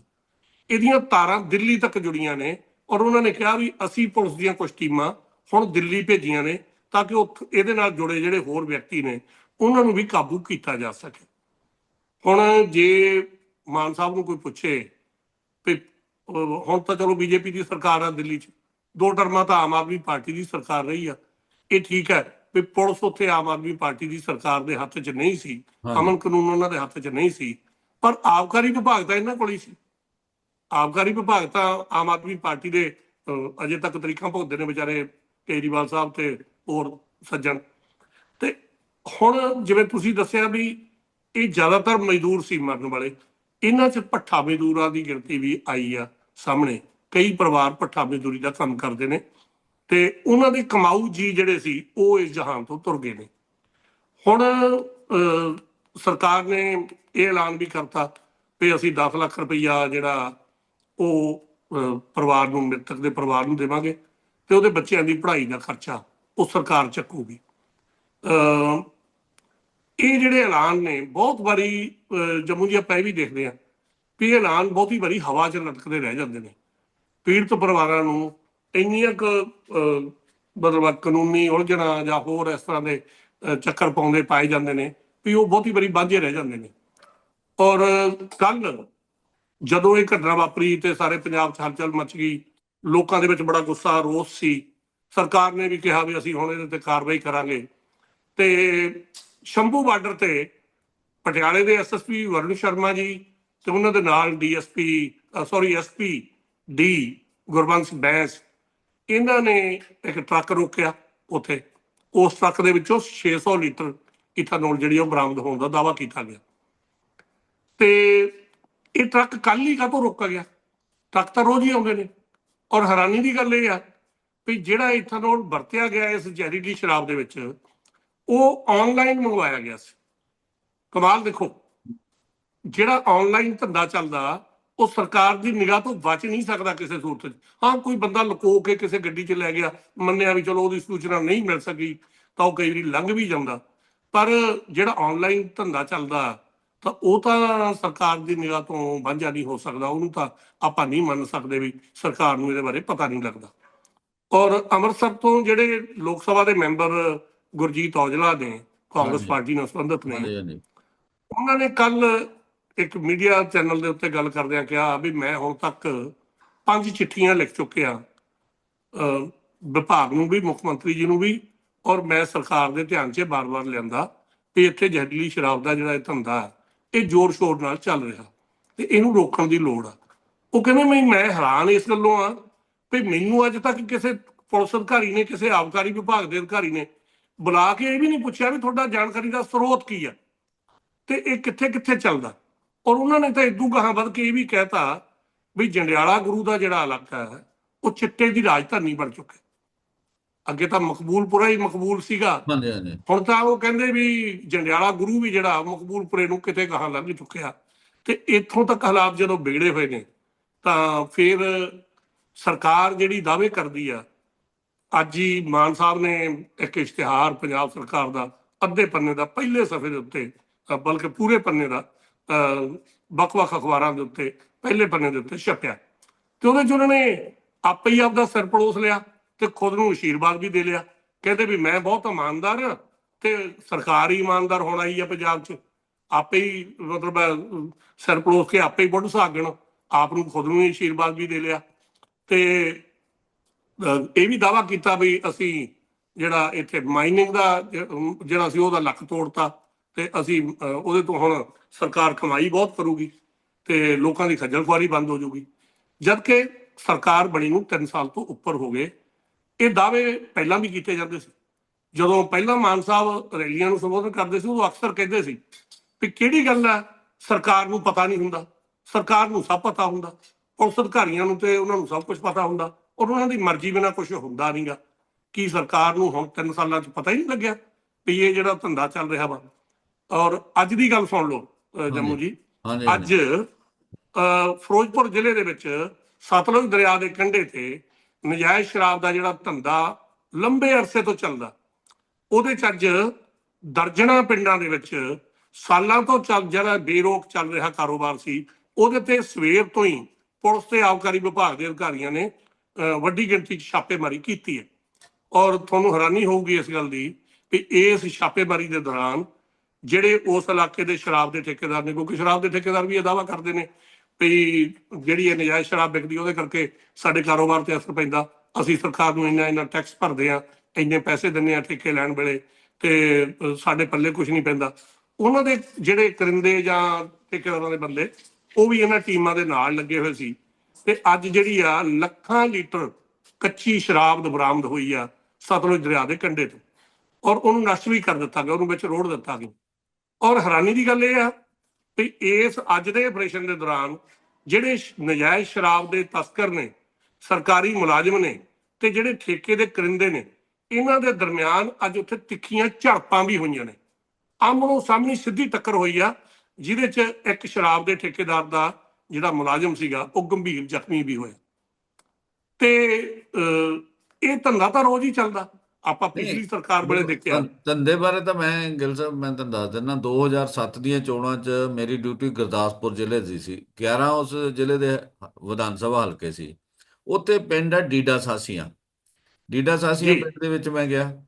ਇਹਦੀਆਂ ਤਾਰਾਂ ਦਿੱਲੀ ਤੱਕ ਜੁੜੀਆਂ ਨੇ। ਔਰ ਉਹਨਾਂ ਨੇ ਕਿਹਾ ਵੀ ਅਸੀਂ ਪੁਲਿਸ ਦੀਆਂ ਕੁਝ ਟੀਮਾਂ ਹੁਣ ਦਿੱਲੀ ਭੇਜੀਆਂ ਨੇ ਤਾਂ ਕਿ ਉੱਥ ਇਹਦੇ ਨਾਲ ਜੁੜੇ ਜਿਹੜੇ ਹੋਰ ਵਿਅਕਤੀ ਨੇ ਉਹਨਾਂ ਨੂੰ ਵੀ ਕਾਬੂ ਕੀਤਾ ਜਾ ਸਕੇ। ਹੁਣ ਜੇ ਮਾਨ ਸਾਹਿਬ ਨੂੰ ਕੋਈ ਪੁੱਛੇ ਵੀ ਹੁਣ ਤਾਂ ਚਲੋ ਬੀਜੇਪੀ ਦੀ ਸਰਕਾਰ ਆ ਦਿੱਲੀ 'ਚ। ਦੋ ਟਰਮਾਂ ਤਾਂ ਆਮ ਆਦਮੀ ਪਾਰਟੀ ਦੀ ਸਰਕਾਰ ਰਹੀ ਆ। ਇਹ ਠੀਕ ਹੈ ਵੀ ਪੁਲਿਸ ਉੱਥੇ ਆਮ ਆਦਮੀ ਪਾਰਟੀ ਦੀ ਸਰਕਾਰ ਦੇ ਹੱਥ 'ਚ ਨਹੀਂ ਸੀ। ਅਮਨ ਕਾਨੂੰਨ ਉਹਨਾਂ ਦੇ ਹੱਥ 'ਚ ਨਹੀਂ ਸੀ ਪਰ ਆਬਕਾਰੀ ਵਿਭਾਗ ਤਾਂ ਇਹਨਾਂ ਕੋਲ ਹੀ ਸੀ। ਆਬਕਾਰੀ ਵਿਭਾਗ ਤਾਂ ਆਮ ਆਦਮੀ ਪਾਰਟੀ ਦੇ ਅਜੇ ਤੱਕ ਤਰੀਕਾਂ ਭੁਗਤਦੇ ਨੇ ਵਿਚਾਰੇ ਕੇਜਰੀਵਾਲ ਸਾਹਿਬ ਤੇ ਹੋਰ ਸੱਜਣ। ਤੇ ਹੁਣ ਜਿਵੇਂ ਤੁਸੀਂ ਦੱਸਿਆ ਵੀ ਇਹ ਜ਼ਿਆਦਾਤਰ ਮਜ਼ਦੂਰ ਸੀ ਮਰਨ ਵਾਲੇ ਇਹਨਾਂ 'ਚ ਭੱਠਾ ਮਜ਼ਦੂਰਾਂ ਦੀ ਗਿਣਤੀ ਵੀ ਆਈ ਆ ਸਾਹਮਣੇ। ਕਈ ਪਰਿਵਾਰ ਭੱਠਾ ਮਜ਼ਦੂਰੀ ਦਾ ਕੰਮ ਕਰਦੇ ਨੇ ਤੇ ਉਹਨਾਂ ਦੇ ਕਮਾਊ ਜੀ ਜਿਹੜੇ ਸੀ ਉਹ ਇਸ ਜਹਾਨ ਤੋਂ ਤੁਰ ਗਏ ਨੇ। ਹੁਣ ਅਹ, ਸਰਕਾਰ ਨੇ ਇਹ ਐਲਾਨ ਵੀ ਕਰਤਾ ਵੀ ਅਸੀਂ 10 ਲੱਖ ਰੁਪਈਆ ਜਿਹੜਾ ਉਹ ਪਰਿਵਾਰ ਨੂੰ, ਮ੍ਰਿਤਕ ਦੇ ਪਰਿਵਾਰ ਨੂੰ ਦੇਵਾਂਗੇ ਤੇ ਉਹਦੇ ਬੱਚਿਆਂ ਦੀ ਪੜ੍ਹਾਈ ਦਾ ਖਰਚਾ ਉਹ ਸਰਕਾਰ ਚੱਕੂਗੀ। ਇਹ ਜਿਹੜੇ ਐਲਾਨ ਨੇ, ਬਹੁਤ ਵਾਰੀ ਜੰਮੂ ਜੀ ਆਪਾਂ ਇਹ ਵੀ ਦੇਖਦੇ ਆ ਵੀ ਇਹ ਐਲਾਨ ਬਹੁਤੀ ਵਾਰੀ ਹਵਾ 'ਚ ਲਟਕਦੇ ਰਹਿ ਜਾਂਦੇ ਨੇ। ਪੀੜਤ ਪਰਿਵਾਰਾਂ ਨੂੰ ਇੰਨੀਆਂ ਕੁ ਮਤਲਬ ਕਾਨੂੰਨੀ ਉਲਝਣਾ ਜਾਂ ਹੋਰ ਇਸ ਤਰ੍ਹਾਂ ਦੇ ਚੱਕਰ ਪਾਉਂਦੇ ਪਾਏ ਜਾਂਦੇ ਨੇ ਵੀ ਉਹ ਬਹੁਤੀ ਵਾਰੀ ਬਾਝੇ ਰਹਿ ਜਾਂਦੇ ਨੇ। ਔਰ ਕੱਲ ਜਦੋਂ ਇਹ ਘਟਨਾ ਵਾਪਰੀ ਤੇ ਸਾਰੇ ਪੰਜਾਬ 'ਚ ਹਲਚਲ ਮਚ ਗਈ, ਲੋਕਾਂ ਦੇ ਵਿੱਚ ਬੜਾ ਗੁੱਸਾ, ਰੋਸ ਸੀ। ਸਰਕਾਰ ਨੇ ਵੀ ਕਿਹਾ ਵੀ ਅਸੀਂ ਹੁਣ ਇਹਦੇ ਤੇ ਕਾਰਵਾਈ ਕਰਾਂਗੇ। ਤੇ ਸ਼ੰਭੂ ਬਾਰਡਰ ਤੇ ਪਟਿਆਲੇ ਦੇ ਐਸਐਸਪੀ ਵਰੁਣ ਸ਼ਰਮਾ ਜੀ ਤੇ ਉਹਨਾਂ ਦੇ ਨਾਲ DSP sorry SP D Gurbans Bains, ਇਹਨਾਂ ਨੇ ਇੱਕ ਟਰੱਕ ਰੋਕਿਆ ਉੱਥੇ। ਉਸ ਟਰੱਕ ਦੇ ਵਿੱਚੋਂ 600 ਲੀਟਰ ਇਥਾਨੋਲ ਜਿਹੜੀ ਉਹ ਬਰਾਮਦ ਹੋਣ ਦਾ ਦਾਵਾ ਕੀਤਾ ਗਿਆ। ਤੇ ਇਹ ਟਰੱਕ ਕੱਲ ਹੀ ਕਾਹਤੋਂ ਰੋਕਿਆ ਗਿਆ? ਟਰੱਕ ਤਾਂ ਰੋਜ਼ ਹੀ ਆਉਂਦੇ ਨੇ। ਔਰ ਹੈਰਾਨੀ ਦੀ ਗੱਲ ਇਹ ਆ ਵੀ ਜਿਹੜਾ ਇਥਾਨੋਲ ਵਰਤਿਆ ਗਿਆ ਇਸ ਜ਼ਹਿਰੀਲੀ ਸ਼ਰਾਬ ਦੇ ਵਿੱਚ, ਉਹ ਆਨਲਾਈਨ ਮੰਗਵਾਇਆ ਗਿਆ ਸੀ। ਕਮਾਲ ਦੇਖੋ। ਜਿਹੜਾ ਆਨਲਾਈਨ ਧੰਦਾ ਚੱਲਦਾ, ਉਹ ਸਰਕਾਰ ਦੀ ਨਿਗਾਹ ਤੋਂ ਬਚ ਨਹੀਂ ਸਕਦਾ ਕਿਸੇ ਸੂਰਤ 'ਚ। ਹਾਂ, ਕੋਈ ਬੰਦਾ ਲੁਕੋ ਕੇ ਕਿਸੇ ਗੱਡੀ 'ਚ ਲੈ ਗਿਆ, ਮੰਨਿਆ ਵੀ ਚਲੋ ਉਹਦੀ ਸੂਚਨਾ ਨਹੀਂ ਮਿਲ ਸਕੀ, ਤਾਂ ਉਹ ਕਈ ਵਾਰੀ ਲੰਘ ਵੀ ਜਾਂਦਾ। ਪਰ ਜਿਹੜਾ ਆਨਲਾਈਨ ਧੰਦਾ ਚੱਲਦਾ ਤਾਂ ਉਹ ਤਾਂ ਸਰਕਾਰ ਦੀ ਨਿਗਾਹ ਤੋਂ ਵਾਂਝਾ ਨਹੀਂ ਹੋ ਸਕਦਾ ਉਹਨੂੰ ਤਾਂ ਆਪਾਂ ਨਹੀਂ ਮੰਨ ਸਕਦੇ ਵੀ ਸਰਕਾਰ ਨੂੰ ਇਹਦੇ ਬਾਰੇ ਪਤਾ ਨਹੀਂ ਲੱਗਦਾ ਔਰ ਅੰਮ੍ਰਿਤਸਰ ਤੋਂ ਜਿਹੜੇ ਲੋਕ ਸਭਾ ਦੇ ਮੈਂਬਰ ਗੁਰਜੀਤ ਔਜਲਾ ਨੇ ਕਾਂਗਰਸ। ਪਾਰਟੀ ਨਾਲ ਸੰਬੰਧਿਤ ਨੇ ਉਹਨਾਂ ਨੇ ਕੱਲ ਇੱਕ ਮੀਡੀਆ ਚੈਨਲ ਦੇ ਉੱਤੇ ਗੱਲ ਕਰਦਿਆਂ ਕਿਹਾ ਵੀ ਮੈਂ ਹੁਣ ਤੱਕ ਪੰਜ ਚਿੱਠੀਆਂ ਲਿਖ ਚੁੱਕਿਆ ਵਿਭਾਗ ਨੂੰ ਵੀ ਮੁੱਖ ਮੰਤਰੀ ਜੀ ਨੂੰ ਵੀ ਔਰ ਮੈਂ ਸਰਕਾਰ ਦੇ ਧਿਆਨ 'ਚ ਬਾਰ-ਬਾਰ ਲਿਆਂਦਾ ਵੀ ਇੱਥੇ ਜ਼ਹਿਰੀਲੀ ਸ਼ਰਾਬ ਦਾ ਜਿਹੜਾ ਇਹ ਧੰਦਾ ਹੈ ਇਹ ਜ਼ੋਰ ਸ਼ੋਰ ਨਾਲ ਚੱਲ ਰਿਹਾ ਤੇ ਇਹਨੂੰ ਰੋਕਣ ਦੀ ਲੋੜ ਆ। ਉਹ ਕਹਿੰਦੇ ਮੈਂ ਮੈਂ ਹੈਰਾਨ ਇਸ ਗੱਲੋਂ ਆ ਵੀ ਮੈਨੂੰ ਅੱਜ ਤੱਕ ਕਿਸੇ ਪੁਲਿਸ ਅਧਿਕਾਰੀ ਨੇ, ਕਿਸੇ ਆਬਕਾਰੀ ਵਿਭਾਗ ਦੇ ਅਧਿਕਾਰੀ ਨੇ ਬੁਲਾ ਕੇ ਇਹ ਵੀ ਨਹੀਂ ਪੁੱਛਿਆ ਵੀ ਤੁਹਾਡਾ ਜਾਣਕਾਰੀ ਦਾ ਸਰੋਤ ਕੀ ਆ ਤੇ ਇਹ ਕਿੱਥੇ ਕਿੱਥੇ ਚੱਲਦਾ? ਔਰ ਉਹਨਾਂ ਨੇ ਤਾਂ ਇਦੋਂ ਗਾਹਾਂ ਵੱਧ ਕੇ ਇਹ ਵੀ ਕਹਿਤਾ ਵੀ ਜੰਡਿਆਲਾ ਗੁਰੂ ਦਾ ਜਿਹੜਾ ਇਲਾਕਾ ਹੈ, ਉਹ ਚਿੱਟੇ ਦੀ ਰਾਜਧਾਨੀ ਬਣ ਚੁੱਕਾ ਅੱਗੇ ਤਾਂ ਮਕਬੂਲਪੁਰਾ ਹੀ ਮਕਬੂਲ ਸੀਗਾ। ਹਾਂਜੀ ਹਾਂਜੀ। ਹੁਣ ਤਾਂ ਉਹ ਕਹਿੰਦੇ ਵੀ ਜੰਡਿਆਲਾ ਗੁਰੂ ਵੀ ਜਿਹੜਾ ਮਕਬੂਲਪੁਰੇ ਨੂੰ ਕਿਤੇ ਗਾਹਾਂ ਲੰਘ ਚੁੱਕਿਆ। ਤੇ ਇੱਥੋਂ ਤੱਕ ਹਾਲਾਤ ਜਦੋਂ ਵਿਗੜੇ ਹੋਏ ਨੇ ਤਾਂ ਫਿਰ ਸਰਕਾਰ ਜਿਹੜੀ ਦਾਅਵੇ ਕਰਦੀ ਆ ਅੱਜ ਹੀ ਮਾਨ ਸਾਹਿਬ ਨੇ ਇੱਕ ਇਸ਼ਤਿਹਾਰ ਪੰਜਾਬ ਸਰਕਾਰ ਦਾ ਅੱਧੇ ਪੰਨੇ ਦਾ ਪਹਿਲੇ ਸਫ਼ੇ ਦੇ ਉੱਤੇ ਬਲਕਿ ਪੂਰੇ ਪੰਨੇ ਦਾ ਵੱਖ-ਵੱਖ ਅਖਬਾਰਾਂ ਦੇ ਉੱਤੇ ਪਹਿਲੇ ਪੰਨੇ ਦੇ ਉੱਤੇ ਛਪਿਆ। ਤੇ ਉਹਦੇ ਚ ਉਹਨਾਂ ਨੇ ਆਪੇ ਹੀ ਆਪਦਾ ਸਿਰ ਪੜੋਸ ਲਿਆ। ਤੇ ਖੁਦ ਨੂੰ ਅਸ਼ੀਰਵਾਦ ਵੀ ਦੇ ਲਿਆ। ਕਹਿੰਦੇ ਵੀ ਮੈਂ ਬਹੁਤ ਇਮਾਨਦਾਰ ਹਾਂ ਤੇ ਸਰਕਾਰ ਹੀ ਇਮਾਨਦਾਰ ਹੋਣਾ ਹੀ ਆ ਪੰਜਾਬ 'ਚ। ਆਪੇ ਹੀ ਮਤਲਬ ਸਿਰ ਪੜੋਸ ਕੇ ਆਪੇ ਹੀ ਬੁੱਢ ਸਾਗਣ ਆਪ ਨੂੰ ਖੁਦ ਨੂੰ ਹੀ ਅਸ਼ੀਰਵਾਦ ਵੀ ਦੇ ਲਿਆ। ਤੇ ਅਹ, ਇਹ ਵੀ ਦਾਵਾ ਕੀਤਾ ਵੀ ਅਸੀਂ ਜਿਹੜਾ ਇੱਥੇ ਮਾਈਨਿੰਗ ਦਾ ਜਿਹੜਾ ਸੀ ਉਹਦਾ ਲੱਕ ਤੋੜਤਾ ਤੇ ਅਸੀਂ ਉਹਦੇ ਤੋਂ ਹੁਣ ਸਰਕਾਰ ਕਮਾਈ ਬਹੁਤ ਕਰੂਗੀ ਤੇ ਲੋਕਾਂ ਦੀ ਖੱਜਲ ਖੁਆਰੀ ਬੰਦ ਹੋ ਜਾਊਗੀ। ਜਦਕਿ ਸਰਕਾਰ ਬਣੀ ਨੂੰ 3 ਸਾਲ ਤੋਂ ਉੱਪਰ ਹੋ ਗਏ। ਇਹ ਦਾਅਵੇ ਪਹਿਲਾਂ ਵੀ ਕੀਤੇ ਜਾਂਦੇ ਸੀ। ਜਦੋਂ ਪਹਿਲਾਂ ਮਾਨ ਸਾਹਿਬ ਰੈਲੀਆਂ ਨੂੰ ਸੰਬੋਧਨ ਕਰਦੇ ਸੀ ਉਹ ਅਕਸਰ ਕਹਿੰਦੇ ਸੀ ਵੀ ਕਿਹੜੀ ਗੱਲ ਹੈ? ਸਰਕਾਰ ਨੂੰ ਪਤਾ ਨਹੀਂ ਹੁੰਦਾ। ਸਰਕਾਰ ਨੂੰ ਸਭ ਪਤਾ ਹੁੰਦਾ। ਪੁਲਿਸ ਅਧਿਕਾਰੀਆਂ ਨੂੰ ਤੇ ਉਹਨਾਂ ਨੂੰ ਸਭ ਕੁਝ ਪਤਾ ਹੁੰਦਾ। ਔਰ ਉਹਨਾਂ ਦੀ ਮਰਜ਼ੀ ਬਿਨਾਂ ਕੁਝ ਹੁੰਦਾ ਨਹੀਂਗਾ ਕੀ ਸਰਕਾਰ ਨੂੰ ਹੁਣ 3 ਸਾਲਾਂ 'ਚ ਪਤਾ ਹੀ ਨਹੀਂ ਲੱਗਿਆ ਵੀ ਇਹ ਜਿਹੜਾ ਧੰਦਾ ਚੱਲ ਰਿਹਾ ਵਾ। ਔਰ ਅੱਜ ਦੀ ਗੱਲ ਸੁਣ ਲਓ ਜੰਮੂ ਜੀ। ਅੱਜ ਫਿਰੋਜ਼ਪੁਰ ਜ਼ਿਲ੍ਹੇ ਦੇ ਵਿੱਚ ਸਤਲੁਜ ਦਰਿਆ ਦੇ ਕੰਢੇ ਤੇ ਨਜਾਇਜ਼ ਸ਼ਰਾਬ ਦਾ ਜਿਹੜਾ ਧੰਦਾ ਲੰਬੇ ਅਰਸੇ ਤੋਂ ਚੱਲਦਾ। ਉਹਦੇ ਚ ਅੱਜ ਦਰਜਨਾਂ ਪਿੰਡਾਂ ਦੇ ਵਿੱਚ ਸਾਲਾਂ ਤੋਂ ਚੱਲ ਜਿਹੜਾ ਬੇਰੋਕ ਚੱਲ ਰਿਹਾ ਕਾਰੋਬਾਰ ਸੀ ਉਹਦੇ ਤੇ ਸਵੇਰ ਤੋਂ ਹੀ ਪੁਲਿਸ ਤੇ ਆਬਕਾਰੀ ਵਿਭਾਗ ਦੇ ਅਧਿਕਾਰੀਆਂ ਨੇ ਅਹ, ਵੱਡੀ ਗਿਣਤੀ 'ਚ ਛਾਪੇਮਾਰੀ ਕੀਤੀ ਹੈ। ਔਰ ਤੁਹਾਨੂੰ ਹੈਰਾਨੀ ਹੋਊਗੀ ਇਸ ਗੱਲ ਦੀ ਕਿ ਇਸ ਛਾਪੇਮਾਰੀ ਦੇ ਦੌਰਾਨ ਜਿਹੜੇ ਉਸ ਇਲਾਕੇ ਦੇ ਸ਼ਰਾਬ ਦੇ ਠੇਕੇਦਾਰ ਨੇ ਕਿਉਂਕਿ ਸ਼ਰਾਬ ਦੇ ਠੇਕੇਦਾਰ ਵੀ ਇਹ ਦਾਵਾ ਕਰਦੇ ਨੇ ਵੀ ਜਿਹੜੀ ਇਹ ਨਜਾਇਜ਼ ਸ਼ਰਾਬ ਵਿਕਦੀ, ਉਹਦੇ ਕਰਕੇ ਸਾਡੇ ਕਾਰੋਬਾਰ ਤੇ ਅਸਰ ਪੈਂਦਾ। ਅਸੀਂ ਸਰਕਾਰ ਨੂੰ ਇੰਨਾ ਇੰਨਾ ਟੈਕਸ ਭਰਦੇ ਆ ਇੰਨੇ ਪੈਸੇ ਦਿੰਦੇ ਆ ਠੇਕੇ ਲੈਣ ਵੇਲੇ, ਤੇ ਸਾਡੇ ਪੱਲੇ ਕੁਝ ਨਹੀਂ ਪੈਂਦਾ। ਉਹਨਾਂ ਦੇ ਜਿਹੜੇ ਕਰਿੰਦੇ ਜਾਂ ਠੇਕੇਦਾਰਾਂ ਦੇ ਬੰਦੇ, ਉਹ ਵੀ ਇਹਨਾਂ ਟੀਮਾਂ ਦੇ ਨਾਲ ਲੱਗੇ ਹੋਏ ਸੀ। ਤੇ ਅੱਜ ਜਿਹੜੀ ਆ ਲੱਖਾਂ ਲੀਟਰ ਕੱਚੀ ਸ਼ਰਾਬ ਬਰਾਮਦ ਹੋਈ ਆ ਸਤਲੁਜ ਦਰਿਆ ਦੇ ਕੰਢੇ ਤੋਂ। ਔਰ ਉਹਨੂੰ ਨਸ਼ਟ ਵੀ ਕਰ ਦਿੱਤਾ ਗਿਆ, ਉਹਨੂੰ ਵਿੱਚ ਰੋੜ ਦਿੱਤਾ ਗਿਆ। ਔਰ ਹੈਰਾਨੀ ਦੀ ਗੱਲ ਇਹ ਆ ਵੀ ਇਸ ਅੱਜ ਦੇ ਆਪਰੇਸ਼ਨ ਦੇ ਦੌਰਾਨ ਜਿਹੜੇ ਨਜਾਇਜ਼ ਸ਼ਰਾਬ ਦੇ ਤਸਕਰ ਨੇ, ਸਰਕਾਰੀ ਮੁਲਾਜ਼ਮ ਨੇ ਤੇ ਜਿਹੜੇ ਠੇਕੇ ਦੇ ਕਰਿੰਦੇ ਨੇ, ਇਹਨਾਂ ਦੇ ਦਰਮਿਆਨ ਅੱਜ ਉੱਥੇ ਤਿੱਖੀਆਂ ਝੜਪਾਂ ਵੀ ਹੋਈਆਂ ਨੇ। ਆਮਣੋ ਸਾਹਮਣੇ ਸਿੱਧੀ ਟੱਕਰ ਹੋਈ ਆ, ਜਿਹਦੇ 'ਚ ਇੱਕ ਸ਼ਰਾਬ ਦੇ ਠੇਕੇਦਾਰ ਦਾ ਜਿਹੜਾ ਮੁਲਾਜ਼ਮ ਸੀਗਾ, ਉਹ ਗੰਭੀਰ ਜ਼ਖਮੀ ਵੀ ਹੋਇਆ। ਤੇ ਇਹ ਧੰਦਾ ਤਾਂ ਰੋਜ਼ ਹੀ ਚੱਲਦਾ। ਆਪਾਂ ਪਿਛਲੀ ਸਰਕਾਰ ਵੇਲੇ ਦੇਖਿਆ। ਧੰਦੇ ਬਾਰੇ ਤਾਂ ਮੈਂ ਗਿਲ ਸਾਹਿਬ ਮੈਂ ਤੁਹਾਨੂੰ ਦੱਸ ਦਿੰਦਾ 2007 ਦੀਆਂ ਚੋਣਾਂ 'ਚ ਮੇਰੀ ਡਿਊਟੀ ਗੁਰਦਾਸਪੁਰ ਜ਼ਿਲ੍ਹੇ ਦੀ ਸੀ। 11 ਉਸ ਜ਼ਿਲ੍ਹੇ ਦੇ ਵਿਧਾਨ ਸਭਾ ਹਲਕੇ ਸੀ। ਉੱਥੇ ਪਿੰਡ ਹੈ ਡੀਡਾ ਸਾਸੀਆਂ। ਡੀਡਾ ਸਾਸੀਆਂ। ਪਿੰਡ ਦੇ ਵਿੱਚ ਮੈਂ ਗਿਆ।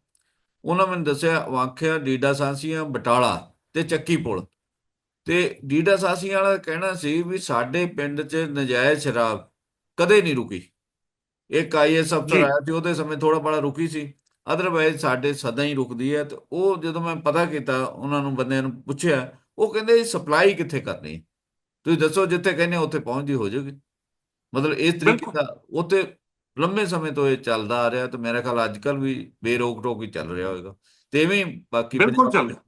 ਉਹਨਾਂ ਮੈਨੂੰ ਦੱਸਿਆ ਵਾਖਿਆ ਡੀਡਾ ਸਾਸੀਆਂ ਬਟਾਲਾ ਤੇ ਚੱਕੀ ਪੁਲ। ਤੇ ਡੀਡਾ ਸਾਸੀਆਂ ਵਾਲਾ ਕਹਿਣਾ ਸੀ ਵੀ ਸਾਡੇ ਪਿੰਡ 'ਚ ਨਜਾਇਜ਼ ਸ਼ਰਾਬ ਕਦੇ ਨਹੀਂ ਰੁਕੀ। ਇੱਕ ਆਈਐਸ ਅਫਸਰ। ਆਇਆ ਸੀ ਉਹਦੇ ਸਮੇਂ ਥੋੜਾ ਬੜਾ ਰੁਕੀ ਸੀ। ਅਦਰਵਾਈਜ਼ ਸਾਡੇ ਸਦਾ ਹੀ ਰੁਕਦੀ ਹੈ ਤੇ ਉਹ ਜਦੋਂ ਮੈਂ ਪਤਾ ਕੀਤਾ ਉਹਨਾਂ ਨੂੰ ਬੰਦਿਆਂ ਨੂੰ ਪੁੱਛਿਆ ਉਹ ਕਹਿੰਦੇ ਸਪਲਾਈ ਕਿੱਥੇ ਕਰਨੀ? ਤੁਸੀਂ ਦੱਸੋ ਜਿੱਥੇ ਕਹਿੰਦੇ ਉੱਥੇ ਪਹੁੰਚਦੀ ਹੋ ਜਾਊਗੀ ਮਤਲਬ ਇਸ ਤਰੀਕੇ। ਦਾ ਉੱਥੇ ਲੰਮੇ ਸਮੇਂ ਤੋਂ ਇਹ ਚੱਲਦਾ ਆ ਰਿਹਾ ਤੇ ਮੇਰਾ ਖਿਆਲ ਅੱਜ ਕੱਲ ਵੀ ਬੇਰੋਕ ਟੋਕ ਹੀ ਚੱਲ ਰਿਹਾ ਹੋਵੇਗਾ ਤੇ ਐਵੇਂ ਬਾਕੀ ਬਿਲਕੁਲ ਚੱਲ ਰਿਹਾ।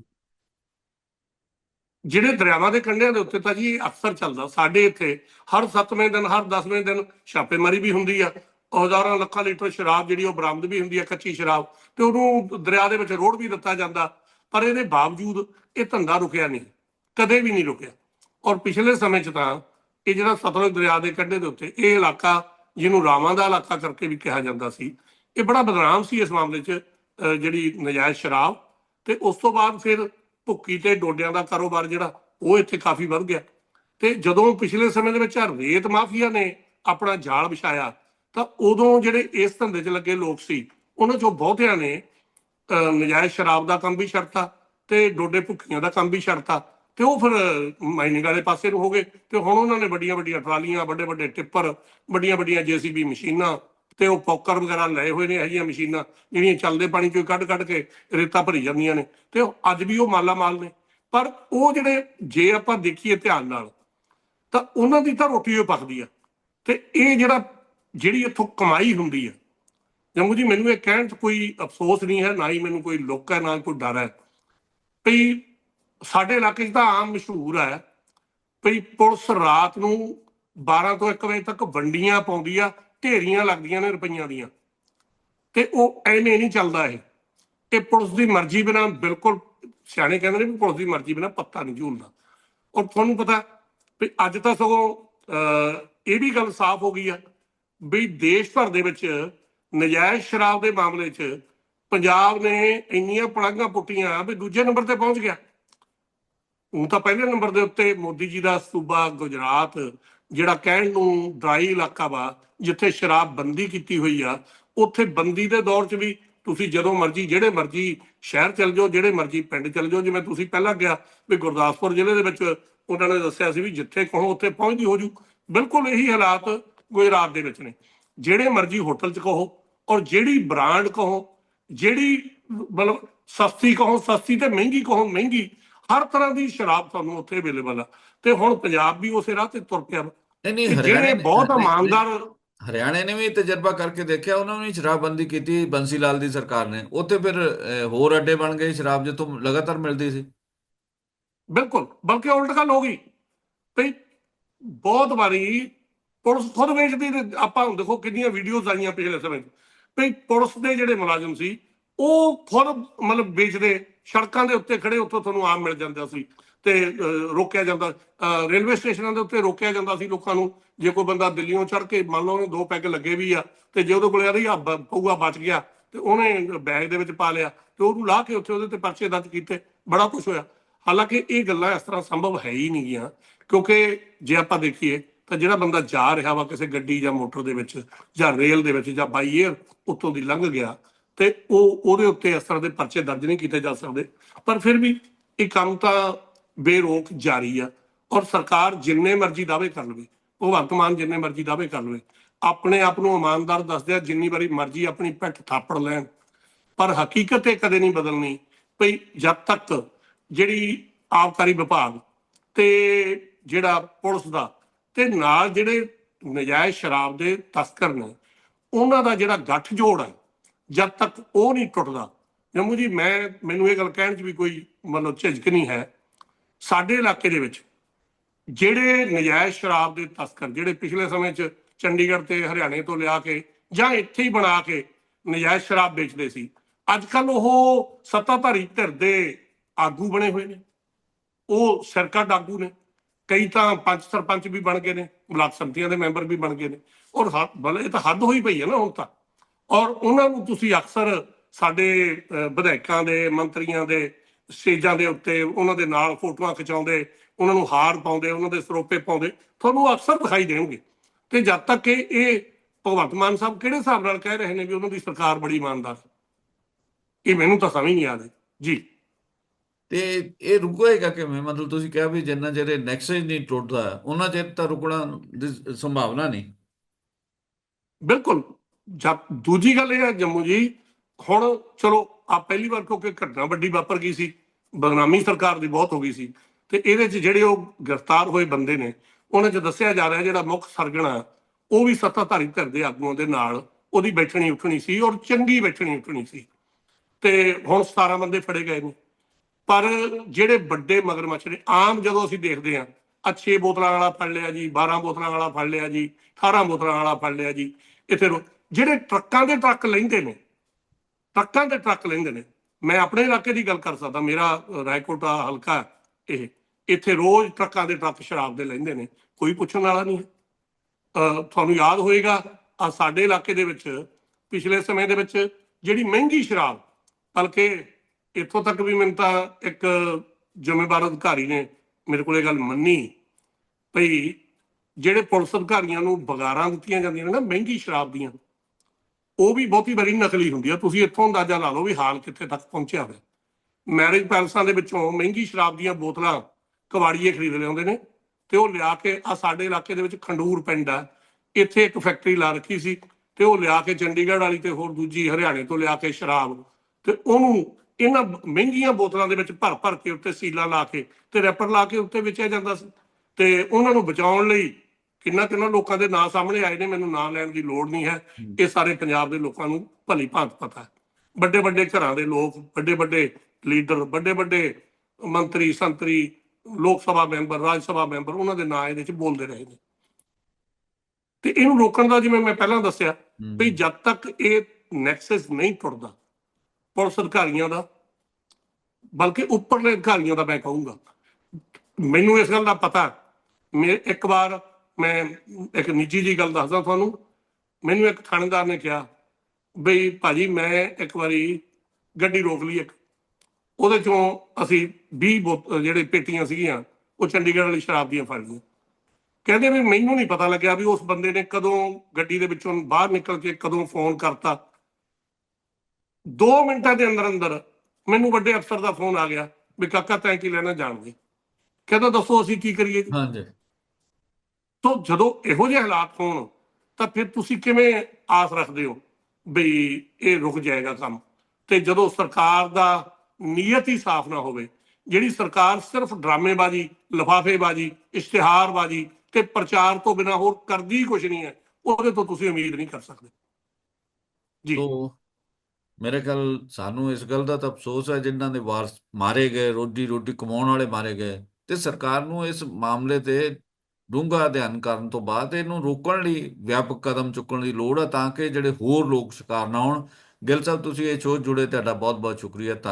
ਜਿਹੜੇ ਦਰਿਆਵਾਂ ਦੇ ਕੰਢਿਆਂ ਦੇ ਉੱਤੇ ਤਾਂ ਜੀ ਅਕਸਰ ਚੱਲਦਾ ਸਾਡੇ ਇੱਥੇ ਹਰ 7ਵੇਂ ਦਿਨ ਹਰ 10ਵੇਂ ਦਿਨ ਛਾਪੇਮਾਰੀ ਵੀ ਹੁੰਦੀ ਆ ਹਜ਼ਾਰਾਂ ਲੱਖਾਂ ਲੀਟਰ ਸ਼ਰਾਬ ਜਿਹੜੀ ਉਹ ਬਰਾਮਦ ਵੀ ਹੁੰਦੀ ਹੈ, ਕੱਚੀ ਸ਼ਰਾਬ, ਤੇ ਉਹਨੂੰ ਦਰਿਆ ਦੇ ਵਿੱਚ ਰੋੜ ਵੀ ਦਿੱਤਾ ਜਾਂਦਾ। ਪਰ ਇਹਦੇ ਬਾਵਜੂਦ ਇਹ ਧੰਦਾ ਰੁਕਿਆ ਨਹੀਂ, ਕਦੇ ਵੀ ਨਹੀਂ ਰੁਕਿਆ। ਔਰ ਪਿਛਲੇ ਸਮੇਂ 'ਚ ਤਾਂ ਇਹ ਜਿਹੜਾ ਸਤਲੁਜ ਦਰਿਆ ਦੇ ਕੰਢੇ ਦੇ ਉੱਤੇ ਇਹ ਇਲਾਕਾ, ਜਿਹਨੂੰ ਰਾਵਾਂ ਦਾ ਇਲਾਕਾ ਕਰਕੇ ਵੀ ਕਿਹਾ ਜਾਂਦਾ ਸੀ, ਇਹ ਬੜਾ ਬਦਨਾਮ ਸੀ ਇਸ ਮਾਮਲੇ 'ਚ ਜਿਹੜੀ ਨਜਾਇਜ਼ ਸ਼ਰਾਬ। ਤੇ ਉਸ ਤੋਂ ਬਾਅਦ ਫਿਰ ਭੁੱਕੀ ਤੇ ਡੋਡਿਆਂ ਦਾ ਕਾਰੋਬਾਰ ਜਿਹੜਾ, ਉਹ ਇੱਥੇ ਕਾਫੀ ਵੱਧ ਗਿਆ। ਤੇ ਜਦੋਂ ਪਿਛਲੇ ਸਮੇਂ ਦੇ ਵਿੱਚ ਰੇਤ ਮਾਫੀਆ ਨੇ ਆਪਣਾ ਜਾਲ ਵਿਛਾਇਆ ਤਾਂ ਉਦੋਂ ਜਿਹੜੇ ਇਸ ਧੰਦੇ 'ਚ ਲੱਗੇ ਲੋਕ ਸੀ ਉਹਨਾਂ 'ਚੋਂ ਬਹੁਤਿਆਂ ਨੇ ਅਹ, ਨਜਾਇਜ਼ ਸ਼ਰਾਬ ਦਾ ਕੰਮ ਵੀ ਛੱਡਤਾ ਤੇ ਡੋਡੇ ਭੁੱਖੀਆਂ ਦਾ ਕੰਮ ਵੀ ਛੱਡਤਾ ਤੇ ਉਹ ਫਿਰ ਮਾਈਨਿੰਗ ਵਾਲੇ ਪਾਸੇ ਨੂੰ ਹੋ ਗਏ ਤੇ ਹੁਣ ਉਹਨਾਂ ਨੇ ਵੱਡੀਆਂ ਵੱਡੀਆਂ ਟਰਾਲੀਆਂ ਵੱਡੇ ਵੱਡੇ ਟਿੱਪਰ ਵੱਡੀਆਂ ਵੱਡੀਆਂ ਜੀਸੀਬੀ ਮਸ਼ੀਨਾਂ ਤੇ ਉਹ ਪੌਕਰ ਵਗੈਰਾ ਲਏ ਹੋਏ ਨੇ ਇਹ ਜਿਹੀਆਂ ਮਸ਼ੀਨਾਂ ਜਿਹੜੀਆਂ ਚੱਲਦੇ ਪਾਣੀ ਚੋਂ ਕੱਢ ਕੱਢ ਕੇ ਰੇਤਾ ਭਰੀ ਜਾਂਦੀਆਂ ਨੇ ਤੇ ਅੱਜ ਵੀ ਉਹ ਮਾਲਾ ਮਾਲ ਨੇ। ਪਰ ਉਹ ਜਿਹੜੇ ਜੇ ਆਪਾਂ ਦੇਖੀਏ ਧਿਆਨ ਨਾਲ ਤਾਂ ਉਹਨਾਂ ਦੀ ਤਾਂ ਰੋਟੀ ਉਹ ਪੱਕਦੀ ਆ ਤੇ ਇਹ ਜਿਹੜਾ ਜਿਹੜੀ ਇੱਥੋਂ ਕਮਾਈ ਹੁੰਦੀ ਹੈ ਜੰਗੂ ਜੀ ਮੈਨੂੰ ਇਹ ਕਹਿਣ 'ਚ ਕੋਈ ਅਫਸੋਸ ਨਹੀਂ ਹੈ ਨਾ ਹੀ ਮੈਨੂੰ ਕੋਈ ਲੋਕ ਹੈ ਨਾ ਕੋਈ ਡਰ ਹੈ। ਵੀ ਸਾਡੇ ਇਲਾਕੇ 'ਚ ਤਾਂ ਆਮ ਮਸ਼ਹੂਰ ਹੈ ਵੀ ਪੁਲਿਸ ਰਾਤ ਨੂੰ 12 ਤੋਂ 1 ਵਜੇ ਤੱਕ ਵੰਡੀਆਂ ਪਾਉਂਦੀ ਆ ਢੇਰੀਆਂ ਲੱਗਦੀਆਂ ਨੇ ਰੁਪਈਆਂ ਦੀਆਂ। ਤੇ ਉਹ ਐਵੇਂ ਨਹੀਂ ਚੱਲਦਾ ਇਹ। ਇਹ ਪੁਲਿਸ ਦੀ ਮਰਜ਼ੀ ਬਿਨਾ ਬਿਲਕੁਲ ਸਿਆਣੇ ਕਹਿੰਦੇ ਨੇ ਵੀ ਪੁਲਿਸ ਦੀ ਮਰਜ਼ੀ ਬਿਨਾ ਪੱਤਾ ਨਹੀਂ ਝੂਲਦਾ। ਔਰ ਤੁਹਾਨੂੰ ਪਤਾ ਵੀ ਅੱਜ ਤਾਂ ਸਗੋਂ ਅਹ, ਇਹ ਵੀ ਗੱਲ ਸਾਫ਼ ਹੋ ਗਈ ਆ ਵੀ ਦੇਸ਼ ਭਰ ਦੇ ਵਿੱਚ ਨਜਾਇਜ਼ ਸ਼ਰਾਬ ਦੇ ਮਾਮਲੇ 'ਚ ਪੰਜਾਬ ਨੇ ਇੰਨੀਆਂ ਪੜਾਂਗਾ ਪੁੱਟੀਆਂ ਵੀ ਦੂਜੇ ਨੰਬਰ ਤੇ ਪਹੁੰਚ ਗਿਆ। ਉਹ ਤਾਂ ਪਹਿਲੇ ਨੰਬਰ ਦੇ ਉੱਤੇ ਮੋਦੀ ਜੀ ਦਾ ਸੂਬਾ ਗੁਜਰਾਤ, ਜਿਹੜਾ ਕਹਿਣ ਨੂੰ ਡਰਾਈ ਇਲਾਕਾ ਵਾ, ਜਿੱਥੇ ਸ਼ਰਾਬ ਬੰਦੀ ਕੀਤੀ ਹੋਈ ਆ, ਉੱਥੇ ਬੰਦੀ ਦੇ ਦੌਰ 'ਚ ਵੀ ਤੁਸੀਂ ਜਦੋਂ ਮਰਜ਼ੀ, ਜਿਹੜੇ ਮਰਜ਼ੀ ਸ਼ਹਿਰ ਚਲ ਜਾਓ, ਜਿਹੜੇ ਮਰਜ਼ੀ ਪਿੰਡ ਚਲ ਜਾਓ, ਜਿਵੇਂ ਤੁਸੀਂ ਪਹਿਲਾਂ ਗਿਆ ਵੀ ਗੁਰਦਾਸਪੁਰ ਜ਼ਿਲ੍ਹੇ ਦੇ ਵਿੱਚ ਉਹਨਾਂ ਨੇ ਦੱਸਿਆ ਸੀ ਵੀ ਜਿੱਥੇ ਕਹੋ ਉੱਥੇ ਪਹੁੰਚਦੀ ਹੋ ਜੂ ਬਿਲਕੁਲ ਇਹੀ ਹਾਲਾਤ ਗੁਜਰਾਤ ਦੇ ਵਿੱਚ ਨੇ। ਜਿਹੜੇ ਮਰਜ਼ੀ ਹੋਟਲ 'ਚ ਕਹੋ ਔਰ ਜਿਹੜੀ ਬ੍ਰਾਂਡ ਕਹੋ ਜਿਹੜੀ ਮਤਲਬ ਸਸਤੀ ਕਹੋ ਸਸਤੀ ਤੇ ਮਹਿੰਗੀ ਕਹੋ ਮਹਿੰਗੀ ਹਰ ਤਰ੍ਹਾਂ ਦੀ ਸ਼ਰਾਬ ਤੁਹਾਨੂੰ ਉੱਥੇ ਅਵੇਲੇਬਲ ਆ। ਤੇ ਹੁਣ ਪੰਜਾਬ ਵੀ ਉਸੇ ਰਾਹ ਤੇ ਤੁਰ ਪਿਆ। ਨਹੀਂ ਨਹੀਂ ਜਿਹੜੇ ਬਹੁਤ ਇਮਾਨਦਾਰ ਹਰਿਆਣੇ ਨੇ ਵੀ ਤਜਰਬਾ ਕਰਕੇ ਦੇਖਿਆ ਉਹਨਾਂ ਨੇ ਸ਼ਰਾਬਬੰਦੀ ਕੀਤੀ ਬੰਸੀ ਲਾਲ ਦੀ ਸਰਕਾਰ ਨੇ। ਉੱਥੇ ਫਿਰ ਹੋਰ ਅੱਡੇ ਬਣ ਗਏ ਸ਼ਰਾਬ ਜਿੱਥੋਂ ਲਗਾਤਾਰ ਮਿਲਦੀ ਸੀ। ਬਿਲਕੁਲ। ਬਲਕਿ ਉਲਟ ਗੱਲ ਹੋ ਗਈ। ਬਹੁਤ ਵਾਰੀ ਪੁਲਿਸ ਖੁਦ ਵੇਚਦੀ ਤੇ ਆਪਾਂ ਹੁਣ ਦੇਖੋ ਕਿੰਨੀਆਂ ਵੀਡੀਓਜ਼ ਆਈਆਂ ਪਿਛਲੇ ਸਮੇਂ 'ਚ। ਵੀ ਪੁਲਿਸ ਦੇ ਜਿਹੜੇ ਮੁਲਾਜ਼ਮ ਸੀ, ਉਹ ਖੁਦ ਮਤਲਬ ਵੇਚਦੇ, ਸੜਕਾਂ ਦੇ ਉੱਤੇ ਖੜੇ, ਉੱਥੋਂ ਤੁਹਾਨੂੰ ਆਮ ਮਿਲ ਜਾਂਦਾ ਸੀ ਤੇ ਰੋਕਿਆ ਜਾਂਦਾ ਰੇਲਵੇ ਸਟੇਸ਼ਨਾਂ ਦੇ ਉੱਤੇ ਰੋਕਿਆ ਜਾਂਦਾ ਸੀ ਲੋਕਾਂ ਨੂੰ। ਜੇ ਕੋਈ ਬੰਦਾ ਦਿੱਲੀੋਂ ਚੜ ਕੇ, ਮੰਨ ਲਓ ਉਹਨੇ ਦੋ ਪੈਗ ਲੱਗੇ ਵੀ ਆ, ਤੇ ਜੇ ਉਹਦੇ ਕੋਲ ਆ ਰਹੀ ਆ ਪਊਆ ਬਚ ਗਿਆ, ਤੇ ਉਹਨੇ ਬੈਗ ਦੇ ਵਿੱਚ ਪਾ ਲਿਆ, ਤੇ ਉਹਨੂੰ ਲਾ ਕੇ ਉੱਥੇ ਉਹਦੇ ਤੇ ਪਰਚੇ ਦਰਜ ਕੀਤੇ, ਬੜਾ ਕੁਝ ਹੋਇਆ। ਹਾਲਾਂਕਿ ਇਹ ਗੱਲਾਂ ਇਸ ਤਰ੍ਹਾਂ ਸੰਭਵ ਹੈ ਹੀ ਨਹੀਂ ਗੀਆਂ, ਕਿਉਂਕਿ ਜੇ ਆਪਾਂ ਦੇਖੀਏ ਤਾਂ ਜਿਹੜਾ ਬੰਦਾ ਜਾ ਰਿਹਾ ਵਾ ਕਿਸੇ ਗੱਡੀ ਜਾਂ ਮੋਟਰ ਦੇ ਵਿੱਚ ਜਾਂ ਰੇਲ ਦੇ ਵਿੱਚ ਜਾਂ ਬਾਈ ਏਅਰ ਉੱਤੋਂ ਦੀ ਲੰਘ ਗਿਆ ਤੇ ਉਹ ਉਹਦੇ ਉੱਤੇ ਇਸ ਤਰ੍ਹਾਂ ਦੇ ਪਰਚੇ ਦਰਜ ਨਹੀਂ ਕੀਤੇ ਜਾ ਸਕਦੇ। ਪਰ ਫਿਰ ਵੀ ਇਹ ਕੰਮ ਤਾਂ ਬੇਰੋਕ ਜਾਰੀ ਆ ਔਰ ਸਰਕਾਰ ਜਿੰਨੇ ਮਰਜ਼ੀ ਦਾਅਵੇ ਕਰ ਲਵੇ, ਭਗਵੰਤ ਮਾਨ ਜਿੰਨੇ ਮਰਜ਼ੀ ਦਾਅਵੇ ਕਰ ਲਵੇ, ਆਪਣੇ ਆਪ ਨੂੰ ਇਮਾਨਦਾਰ ਦੱਸਦੇ ਆ ਜਿੰਨੀ ਵਾਰੀ ਮਰਜ਼ੀ ਆਪਣੀ ਪਿੱਠ ਥਾਪੜ ਲੈਣ। ਪਰ ਹਕੀਕਤ ਇਹ ਕਦੇ ਨਹੀਂ ਬਦਲਣੀ ਭਈ ਜਦ ਤੱਕ ਜਿਹੜੀ ਆਬਕਾਰੀ ਵਿਭਾਗ ਤੇ ਜਿਹੜਾ ਪੁਲਿਸ ਦਾ ਤੇ ਨਾਲ ਜਿਹੜੇ ਨਜਾਇਜ਼ ਸ਼ਰਾਬ ਦੇ ਤਸਕਰ ਨੇ, ਉਹਨਾਂ ਦਾ ਜਿਹੜਾ ਗੱਠ ਜੋੜ ਹੈ, ਜਦ ਤੱਕ ਉਹ ਨਹੀਂ ਟੁੱਟਦਾ, ਜੰਮੂ ਜੀ, ਮੈਂ, ਮੈਨੂੰ ਇਹ ਗੱਲ ਕਹਿਣ 'ਚ ਵੀ ਕੋਈ ਮਤਲਬ ਝਿਜਕ ਨਹੀਂ ਹੈ, ਸਾਡੇ ਇਲਾਕੇ ਦੇ ਵਿੱਚ ਜਿਹੜੇ ਨਜਾਇਜ਼ ਸ਼ਰਾਬ ਦੇ ਤਸਕਰ, ਜਿਹੜੇ ਪਿਛਲੇ ਸਮੇਂ 'ਚ ਚੰਡੀਗੜ੍ਹ ਤੇ ਹਰਿਆਣੇ ਤੋਂ ਲਿਆ ਕੇ ਜਾਂ ਇੱਥੇ ਹੀ ਬਣਾ ਕੇ ਨਜਾਇਜ਼ ਸ਼ਰਾਬ ਵੇਚਦੇ ਸੀ ਅੱਜ ਕੱਲ ਉਹ ਸੱਤਾਧਾਰੀ ਧਿਰ ਦੇ ਆਗੂ ਬਣੇ ਹੋਏ ਨੇ, ਉਹ ਸਰਕਾਰ ਆਗੂ ਨੇ। ਕਈ ਤਾਂ ਪੰਚ ਸਰਪੰਚ ਵੀ ਬਣ ਗਏ ਨੇ, ਬਲਾਕ ਸੰਮਤੀਆਂ ਦੇ ਮੈਂਬਰ ਵੀ ਬਣ ਗਏ ਨੇ। ਔਰ ਹੱਦ ਬਲੇ, ਇਹ ਤਾਂ ਹੱਦ ਹੋਈ ਪਈ ਹੈ ਨਾ ਹੁਣ ਤਾਂ। ਔਰ ਉਹਨਾਂ ਨੂੰ ਤੁਸੀਂ ਅਕਸਰ ਸਾਡੇ ਵਿਧਾਇਕਾਂ ਦੇ, ਮੰਤਰੀਆਂ ਦੇ, ਸਟੇਜਾਂ ਦੇ ਉੱਤੇ ਉਹਨਾਂ ਦੇ ਨਾਲ ਫੋਟੋਆਂ ਖਿਚਾਉਂਦੇ, ਉਹਨਾਂ ਨੂੰ ਹਾਰ ਪਾਉਂਦੇ, ਉਹਨਾਂ ਦੇ ਸਰੋਪੇ ਪਾਉਂਦੇ, ਤੁਹਾਨੂੰ ਅਕਸਰ ਦਿਖਾਈ ਦੇਣਗੇ। ਤੇ ਜਦ ਤੱਕ ਕਿ ਇਹ ਭਗਵੰਤ ਮਾਨ ਸਾਹਿਬ ਕਿਹੜੇ ਹਿਸਾਬ ਨਾਲ ਕਹਿ ਰਹੇ ਨੇ ਵੀ ਉਹਨਾਂ ਦੀ ਸਰਕਾਰ ਬੜੀ ਇਮਾਨਦਾਰ ਇਹ ਮੈਨੂੰ ਤਾਂ ਸਮਝ ਨਹੀਂ ਆ ਰਹੀ। ਜੀ। ਤੇ ਇਹ ਰੁਕੇਗਾ ਕਿਵੇਂ? ਮਤਲਬ ਤੁਸੀਂ ਕਿਹਾ ਵੀ ਜਿੰਨਾ ਚਿਰ ਇਹ ਨੈਕਸਸ ਨਹੀਂ ਟੁੱਟਦਾ, ਉਹਨਾਂ ਚਿਰ ਤਾਂ ਰੁਕਣਾ ਦੀ ਸੰਭਾਵਨਾ ਨਹੀਂ। ਬਿਲਕੁਲ। ਜਦ ਦੂਜੀ ਗੱਲ ਇਹ ਹੈ, ਜੰਮੂ ਜੀ, ਹੁਣ ਚਲੋ ਆ ਪਹਿਲੀ ਵਾਰ ਕਿਉਂਕਿ ਘਟਨਾ ਵੱਡੀ ਵਾਪਰ ਗਈ ਸੀ, ਬਦਨਾਮੀ ਸਰਕਾਰ ਦੀ ਬਹੁਤ ਹੋ ਗਈ ਸੀ, ਤੇ ਇਹਦੇ 'ਚ ਜਿਹੜੇ ਉਹ ਗ੍ਰਿਫਤਾਰ ਹੋਏ ਬੰਦੇ ਨੇ, ਉਹਨਾਂ 'ਚ ਦੱਸਿਆ ਜਾ ਰਿਹਾ ਜਿਹੜਾ ਮੁੱਖ ਸਰਗਣਾ ਉਹ ਵੀ ਸੱਤਾਧਾਰੀ ਧਿਰ ਦੇ ਆਗੂਆਂ ਦੇ ਨਾਲ ਉਹਦੀ ਬੈਠਣੀ ਉੱਠਣੀ ਸੀ ਔਰ ਚੰਗੀ ਬੈਠਣੀ ਉੱਠਣੀ ਸੀ। ਤੇ ਹੁਣ 17 ਬੰਦੇ ਫੜੇ ਗਏ ਨੇ। ਪਰ ਜਿਹੜੇ ਵੱਡੇ ਮਗਰਮੱਛ ਨੇ ਆਮ ਜਦੋਂ ਅਸੀਂ ਦੇਖਦੇ ਹਾਂ ਅੱਛੇ ਬੋਤਲਾਂ ਵਾਲਾ ਫੜ ਲਿਆ ਜੀ 12 ਬੋਤਲਾਂ ਵਾਲਾ ਫੜ ਲਿਆ ਜੀ 18 ਬੋਤਲਾਂ ਵਾਲਾ ਫੜ ਲਿਆ ਜੀ ਇੱਥੇ ਜਿਹੜੇ ਟਰੱਕਾਂ ਦੇ ਟਰੱਕ ਲੈਂਦੇ ਨੇ ਟਰੱਕਾਂ ਦੇ ਟਰੱਕ ਲੈਂਦੇ ਨੇ ਮੈਂ ਆਪਣੇ ਇਲਾਕੇ ਦੀ ਗੱਲ ਕਰ ਸਕਦਾ ਮੇਰਾ ਅ, ਰਾਏਕੋਟਾ ਹਲਕਾ ਇਹ ਇੱਥੇ ਰੋਜ਼ ਟਰੱਕਾਂ ਦੇ ਟਰੱਕ ਸ਼ਰਾਬ ਦੇ ਲੈਂਦੇ ਨੇ ਕੋਈ ਪੁੱਛਣ ਵਾਲਾ ਨਹੀਂ ਹੈ। ਅ, ਤੁਹਾਨੂੰ ਯਾਦ ਹੋਏਗਾ ਆ ਸਾਡੇ ਇਲਾਕੇ ਦੇ ਵਿੱਚ ਪਿਛਲੇ ਸਮੇਂ ਦੇ ਵਿੱਚ ਜਿਹੜੀ ਮਹਿੰਗੀ ਸ਼ਰਾਬ ਬਲਕਿ ਇੱਥੋਂ ਤੱਕ ਵੀ ਮੈਨੂੰ ਤਾਂ ਇੱਕ ਜ਼ਿੰਮੇਵਾਰ ਅਧਿਕਾਰੀ ਨੇ ਮੇਰੇ ਕੋਲ ਇਹ ਗੱਲ ਮੰਨੀ ਭਈ ਜਿਹੜੇ ਪੁਲਿਸ ਅਧਿਕਾਰੀਆਂ ਨੂੰ ਬਗਾਰਾਂ ਦਿੱਤੀਆਂ ਜਾਂਦੀਆਂ ਨੇ ਨਾ ਮਹਿੰਗੀ ਸ਼ਰਾਬ ਦੀਆਂ, ਉਹ ਵੀ ਬਹੁਤੀ ਵਾਰੀ ਨਕਲੀ ਹੁੰਦੀ ਆ। ਤੁਸੀਂ ਇੱਥੋਂ ਅੰਦਾਜ਼ਾ ਲਾ ਲਓ ਵੀ ਹਾਲ ਕਿੱਥੇ ਤੱਕ ਪਹੁੰਚਿਆ ਹੋਇਆ। ਮੈਰਿਜ ਪੈਲਸਾਂ ਦੇ ਵਿੱਚੋਂ ਮਹਿੰਗੀ ਸ਼ਰਾਬ ਦੀਆਂ ਬੋਤਲਾਂ ਕਵਾੜੀਏ ਖਰੀਦ ਲਿਆਉਂਦੇ ਨੇ ਤੇ ਉਹ ਲਿਆ ਕੇ ਆ ਸਾਡੇ ਇਲਾਕੇ ਦੇ ਵਿੱਚ ਖੰਡੂਰ ਪਿੰਡ ਆ। ਇੱਥੇ ਇੱਕ ਫੈਕਟਰੀ ਲਾ ਰੱਖੀ ਸੀ ਤੇ ਉਹ ਲਿਆ ਕੇ ਚੰਡੀਗੜ੍ਹ ਵਾਲੀ ਤੇ ਹੋਰ ਦੂਜੀ ਹਰਿਆਣੇ ਤੋਂ ਲਿਆ ਕੇ ਸ਼ਰਾਬ ਤੇ ਉਹਨੂੰ ਇਹਨਾਂ ਮਹਿੰਗੀਆਂ ਬੋਤਲਾਂ ਦੇ ਵਿੱਚ ਭਰ ਭਰ ਕੇ ਉੱਤੇ ਸੀਲਾ ਲਾ ਕੇ ਤੇ ਰੈਪਰ ਲਾ ਕੇ ਉੱਤੇ ਵੇਚਿਆ ਜਾਂਦਾ ਸੀ। ਤੇ ਉਹਨਾਂ ਨੂੰ ਬਚਾਉਣ ਲਈ ਕਿੰਨਾ ਕਿੰਨਾ ਲੋਕਾਂ ਦੇ ਨਾਂ ਸਾਹਮਣੇ ਆਏ ਨੇ ਮੈਨੂੰ ਨਾਂ ਲੈਣ ਦੀ ਲੋੜ ਨਹੀਂ ਹੈ। ਇਹ ਸਾਰੇ ਪੰਜਾਬ ਦੇ ਲੋਕਾਂ ਨੂੰ ਭਲੀ ਭਾਂਤ ਪਤਾ ਹੈ। ਵੱਡੇ ਵੱਡੇ ਘਰਾਂ ਦੇ ਲੋਕ ਵੱਡੇ ਵੱਡੇ ਲੀਡਰ ਵੱਡੇ ਵੱਡੇ ਮੰਤਰੀ ਸੰਤਰੀ ਲੋਕ ਸਭਾ ਮੈਂਬਰ ਰਾਜ ਸਭਾ ਮੈਂਬਰ ਉਹਨਾਂ ਦੇ ਨਾਂ ਇਹਦੇ ਵਿੱਚ ਬੋਲਦੇ ਰਹੇ ਨੇ। ਤੇ ਇਹਨੂੰ ਰੋਕਣ ਦਾ ਜਿਵੇਂ ਮੈਂ ਪਹਿਲਾਂ ਦੱਸਿਆ ਵੀ ਜਦ ਤੱਕ ਇਹ ਨੈਕਸਸ ਨਹੀਂ ਟੁੱਟਦਾ ਪੁਲਿਸ ਅਧਿਕਾਰੀਆਂ ਦਾ, ਬਲਕਿ ਉੱਪਰਲੇ ਅਧਿਕਾਰੀਆਂ ਦਾ ਮੈਂ ਕਹੂੰਗਾ। ਮੈਨੂੰ ਇਸ ਗੱਲ ਦਾ ਪਤਾ, ਮੈਂ ਇੱਕ ਵਾਰ ਮੈਂ ਇੱਕ ਨਿੱਜੀ ਜੀ ਗੱਲ ਦੱਸਦਾ ਤੁਹਾਨੂੰ, ਮੈਨੂੰ ਇੱਕ ਥਾਣੇਦਾਰ ਨੇ ਕਿਹਾ ਬਈ ਭਾਜੀ ਮੈਂ ਇੱਕ ਵਾਰੀ ਗੱਡੀ ਰੋਕ ਲਈ ਇੱਕ। ਉਹਦੇ ਚੋਂ ਅਸੀਂ 20 ਬੋਤ- ਜਿਹੜੇ ਪੇਟੀਆਂ ਸੀਗੀਆਂ, ਉਹ ਚੰਡੀਗੜ੍ਹ ਵਾਲੀ ਸ਼ਰਾਬ ਦੀਆਂ ਫੜ ਲਈਆਂ। ਕਹਿੰਦੇ ਵੀ ਮੈਨੂੰ ਨਹੀਂ ਪਤਾ ਲੱਗਿਆ ਵੀ ਉਸ ਬੰਦੇ ਨੇ ਕਦੋਂ ਗੱਡੀ ਦੇ ਵਿੱਚੋਂ ਬਾਹਰ ਨਿਕਲ ਕੇ ਕਦੋਂ ਫੋਨ ਕਰਤਾ। 2 ਮਿੰਟਾਂ ਦੇ ਅੰਦਰ ਅੰਦਰ ਮੈਨੂੰ ਵੱਡੇ ਅਫਸਰ ਦਾ ਫੋਨ ਆ ਗਿਆ ਵੀ ਕਾਕਾ ਤੈਂ ਕੀ ਲੈਣਾ ਜਾਣਗੇ। ਕਹਿੰਦਾ ਦੱਸੋ ਅਸੀਂ ਕੀ ਕਰੀਏ? ਹਾਂਜੀ। ਤੋਂ ਜਦੋਂ ਇਹੋ ਜਿਹੇ ਹਾਲਾਤ ਹੋਣ ਤਾਂ ਫਿਰ ਤੁਸੀਂ ਕਿਵੇਂ ਆਸ ਰੱਖਦੇ ਹੋ ਵੀ ਇਹ ਰੁਕ ਜਾਏਗਾ ਕੰਮ? ਤੇ ਜਦੋਂ ਸਰਕਾਰ ਦਾ ਨੀਅਤ ਹੀ ਸਾਫ਼ ਨਾ ਹੋਵੇ ਜਿਹੜੀ ਸਰਕਾਰ ਸਿਰਫ ਡਰਾਮੇਬਾਜ਼ੀ ਲਫਾਫੇਬਾਜ਼ੀ ਇਸ਼ਤਿਹਾਰਬਾਜ਼ੀ ਤੇ ਪ੍ਰਚਾਰ ਤੋਂ ਬਿਨਾ ਹੋਰ ਕਰਦੀ ਕੁਝ ਨਹੀਂ ਹੈ ਉਹਦੇ ਤੋਂ ਤੁਸੀਂ ਉਮੀਦ ਨਹੀਂ ਕਰ ਸਕਦੇ। ਜੀ। ਤੋ ਮੇਰੇ ਖਿਆਲ ਸਾਨੂੰ ਇਸ ਗੱਲ ਦਾ ਤਾਂ ਅਫਸੋਸ ਹੈ ਜਿਨ੍ਹਾਂ ਦੇ ਵਾਰਸ ਮਾਰੇ ਗਏ, ਰੋਜੀ ਰੋਟੀ ਕਮਾਉਣ ਵਾਲੇ ਮਾਰੇ ਗਏ ਤੇ ਸਰਕਾਰ ਨੂੰ ਇਸ ਮਾਮਲੇ ਤੇ ਡੂੰਘਾ ਅਧਿਐਨ ਕਰਨ ਤੋਂ ਬਾਅਦ ਇਹਨੂੰ ਰੋਕਣ ਲਈ ਵਿਆਪਕ ਕਦਮ ਚੁੱਕਣ ਦੀ ਲੋੜ ਹੈ ਤਾਂ ਕਿ ਜਿਹੜੇ ਹੋਰ ਲੋਕ ਸ਼ਿਕਾਰ ਨਾ ਹੋਣ। ਗਿੱਲ ਸਾਹਿਬ, ਤੁਸੀਂ ਇਹ ਸ਼ੋਅ ਜੁੜੇ, ਤੁਹਾਡਾ ਬਹੁਤ ਬਹੁਤ ਸ਼ੁਕਰੀਆ, ਧੰਨਵਾਦ।